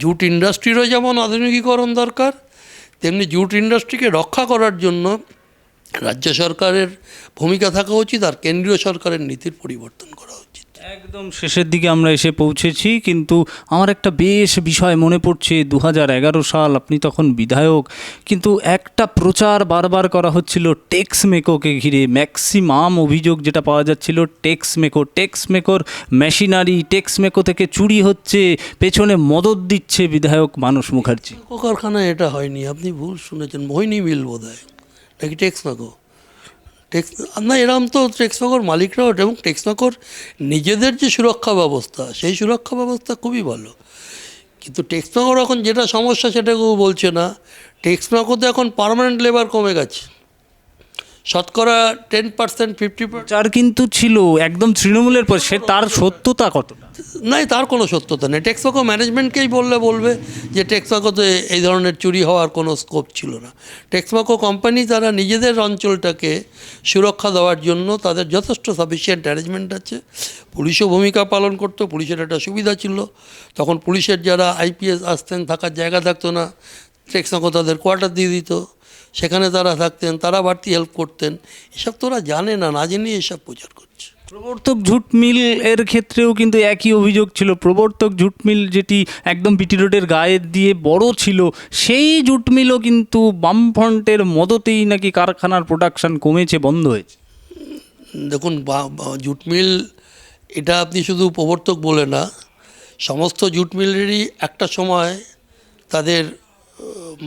Jute ইন্ডাস্ট্রিরও যেমন আধুনিকীকরণ দরকার, তেমনি জুট ইন্ডাস্ট্রিকে রক্ষা করার জন্য রাজ্য সরকারের ভূমিকা থাকা উচিত আর কেন্দ্রীয় সরকারের নীতির পরিবর্তন করা উচিত। একদম শেষের দিকে আমরা এসে পৌঁছেছি, কিন্তু আমার একটা বেশ বিষয় মনে পড়ছে দু সাল আপনি তখন বিধায়ক, কিন্তু একটা প্রচার বারবার করা হচ্ছিল টেক্স মেকোকে ঘিরে, ম্যাক্সিমাম অভিযোগ যেটা পাওয়া যাচ্ছিল টেক্স মেকো, টেক্স মেকোর মেশিনারি, টেক্স মেকো থেকে চুরি হচ্ছে, পেছনে মদত দিচ্ছে বিধায়ক মানস মুখার্জি। কারখানায় এটা হয়নি, আপনি ভুল শুনেছেন, মোহিনী মিল বোধ হয় নাকি টেক্সমাকো টেক্স না এরম তো টেক্সমাকোর মালিকরাও এবং টেক্সমাকোর নিজেদের যে সুরক্ষা ব্যবস্থা, সেই সুরক্ষা ব্যবস্থা খুবই ভালো। কিন্তু টেক্সমাকোর এখন যেটা সমস্যা সেটা কেউ বলছে না। টেক্সমাকোতে এখন পার্মানেন্ট লেবার কমে গেছে। শতকরা টেন পার্সেন্ট ফিফটি পার্সেন্ট কিন্তু ছিল, একদম তৃণমূলের পর, সে তার সত্যতা কতটা? নাই, তার কোনো সত্যতা নেই। টেক্সমাকো ম্যানেজমেন্টকেই বললে বলবে যে টেক্সমাকোতে এই ধরনের চুরি হওয়ার কোনো স্কোপ ছিল না। টেক্সমাকো কোম্পানি তারা নিজেদের অঞ্চলটাকে সুরক্ষা দেওয়ার জন্য তাদের যথেষ্ট সাফিসিয়েন্ট অ্যারেঞ্জমেন্ট আছে। পুলিশও ভূমিকা পালন করতো, পুলিশের একটা সুবিধা ছিল। তখন পুলিশের যারা আইপিএস আসতেন, থাকার জায়গা থাকতো না টেক্সমাকো তাদের কোয়ার্টার দিয়ে দিত। সেখানে তারা থাকতেন, তারা বাড়তি হেল্প করতেন। এসব তোরা জানে না না জেনে এসব প্রচার করছে। প্রবর্তক ঝুট মিল এর ক্ষেত্রেও কিন্তু একই অভিযোগ ছিল। প্রবর্তক ঝুট মিল যেটি একদম বিটি রোডের গায়ে দিয়ে বড় ছিল, সেই জুট মিলও কিন্তু বামফ্রন্টের মদতেই নাকি কারখানার প্রোডাকশন কমেছে, বন্ধ হয়েছে। দেখুন জুট মিল এটা আপনি শুধু প্রবর্তক বলে না, সমস্ত জুট মিলেরই একটা সময় তাদের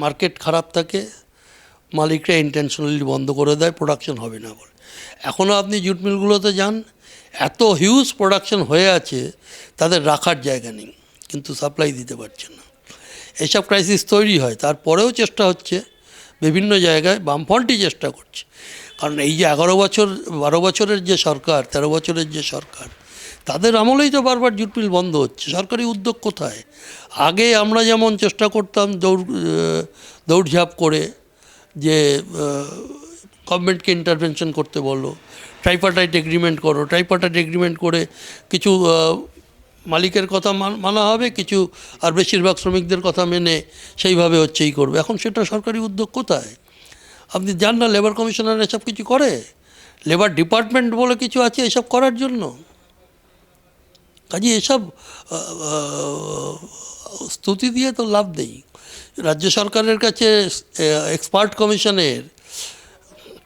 মার্কেট খারাপ থাকে, মালিকরা ইন্টেনশনালি বন্ধ করে দেয় প্রোডাকশন হবে না বলে। এখনও আপনি জুট মিলগুলোতে যান, এত হিউজ প্রোডাকশন হয়ে আছে, তাদের রাখার জায়গা নেই, কিন্তু সাপ্লাই দিতে পারছে না। এইসব ক্রাইসিস তৈরি হয়, তারপরেও চেষ্টা হচ্ছে, বিভিন্ন জায়গায় বামফ্রন্টই চেষ্টা করছে। কারণ এই যে এগারো বছর, বারো বছরের যে সরকার, তেরো বছরের যে সরকার, তাদের আমলেই তো বারবার জুট মিল বন্ধ হচ্ছে, সরকারি উদ্যোগ কোথায়? আগে আমরা যেমন চেষ্টা করতাম দৌড় দৌড়ঝাঁপ করে যে গভর্নমেন্টকে ইন্টারভেনশন করতে বলো ট্রাইপার্টাইট এগ্রিমেন্ট করো ট্রাইপার্টাইট এগ্রিমেন্ট করে কিছু মালিকের কথা মান- হবে, কিছু আর বেশিরভাগ শ্রমিকদের কথা মেনে সেইভাবে হচ্ছেই করবে। এখন সেটা সরকারি উদ্যোগ কোথায়? আপনি যান না লেবার কমিশনার এসব কিছু করে? লেবার ডিপার্টমেন্ট বলে কিছু আছে এসব করার জন্য? কাজে এসব স্তুতি দিয়ে তো লাভ নেই। রাজ্য সরকারের কাছে এক্সপার্ট কমিশনের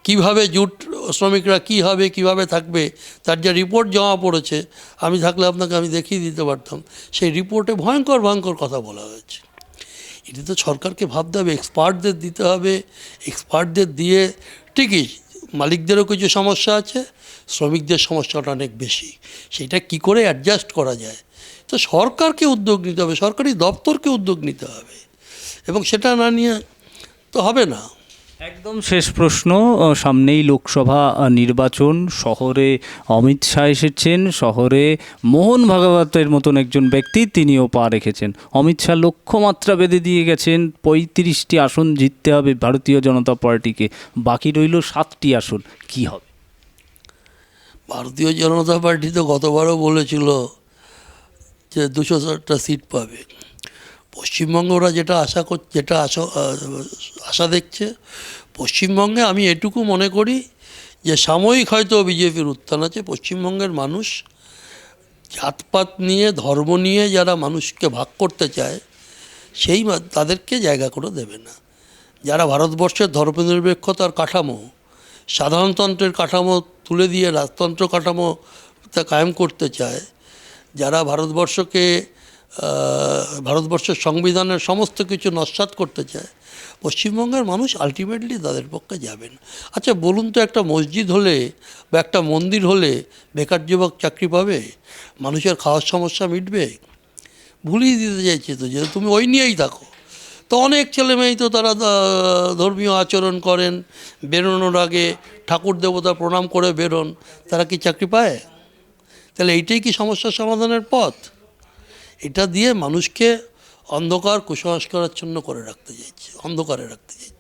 কীভাবে জুট শ্রমিকরা কী হবে, কীভাবে থাকবে, তার যে রিপোর্ট জমা পড়েছে, আমি থাকলে আপনাকে আমি দেখিয়ে দিতে পারতাম। সেই রিপোর্টে ভয়ঙ্কর ভয়ঙ্কর কথা বলা হয়েছে। এটা তো সরকারকে ভাবতে হবে এক্সপার্টদের দিতে হবে এক্সপার্টদের দিয়ে ঠিকই মালিকদেরও কিছু সমস্যা আছে, শ্রমিকদের সমস্যাটা অনেক বেশি। সেটা কি করে অ্যাডজাস্ট করা যায়? তো সরকারকে উদ্যোগ নিতে হবে, সরকারি দপ্তরকে উদ্যোগ নিতে হবে। এবং সেটা না নিয়ে তো হবে না। একদম শেষ প্রশ্ন সামনেই লোকসভা নির্বাচন। শহরে অমিত শাহ এসেছেন, শহরে মোহন ভাগবতের মতন একজন ব্যক্তি তিনিও পা রেখেছেন। অমিত শাহ লক্ষ্যমাত্রা বেঁধে দিয়ে গেছেন, পঁয়ত্রিশটি আসন জিততে হবে ভারতীয় জনতা পার্টিকে। বাকি রইল সাতটি আসন, কি হবে? ভারতীয় জনতা পার্টি তো গতবারও বলেছিল যে দুশো ষাটটা সিট পাবে। পশ্চিমবঙ্গে ওরা যেটা আশা কর, যেটা আশা আশা দেখছে, পশ্চিমবঙ্গে আমি এটুকু মনে করি যে সাময়িক হয়তো বিজেপির উত্থান আছে, পশ্চিমবঙ্গের মানুষ জাতপাত নিয়ে, ধর্ম নিয়ে যারা মানুষকে ভাগ করতে চায়, সেই তাদেরকে জায়গা করে দেবে না। যারা ভারতবর্ষের ধর্মনিরপেক্ষতার কাঠামো, সাধারণতন্ত্রের কাঠামো তুলে দিয়ে রাজতন্ত্র কাঠামো তা কায়েম করতে চায়, যারা ভারতবর্ষকে ভারতবর্ষের সংবিধানের সমস্ত কিছু নস্বাত করতে চায়, পশ্চিমবঙ্গের মানুষ আলটিমেটলি তাদের পক্ষে যাবেন আচ্ছা বলুন তো একটা মসজিদ হলে বা একটা মন্দির হলে বেকার যুবক চাকরি পাবে? মানুষের খাওয়ার সমস্যা মিটবে? ভুলিয়ে দিতে চাইছে তো যে তুমি ওই নিয়েই থাকো। তো অনেক ছেলে মেয়েই তো তারা ধর্মীয় আচরণ করেন, বেরোনোর আগে ঠাকুর দেবতা প্রণাম করে বেরোন, তারা কি চাকরি পায়? তাহলে এইটাই কি সমস্যার সমাধানের পথ? এটা দিয়ে মানুষকে অন্ধকার কুসংস্কারাচ্ছন্ন করে রাখতে চাইছে অন্ধকারে রাখতে চাইছে।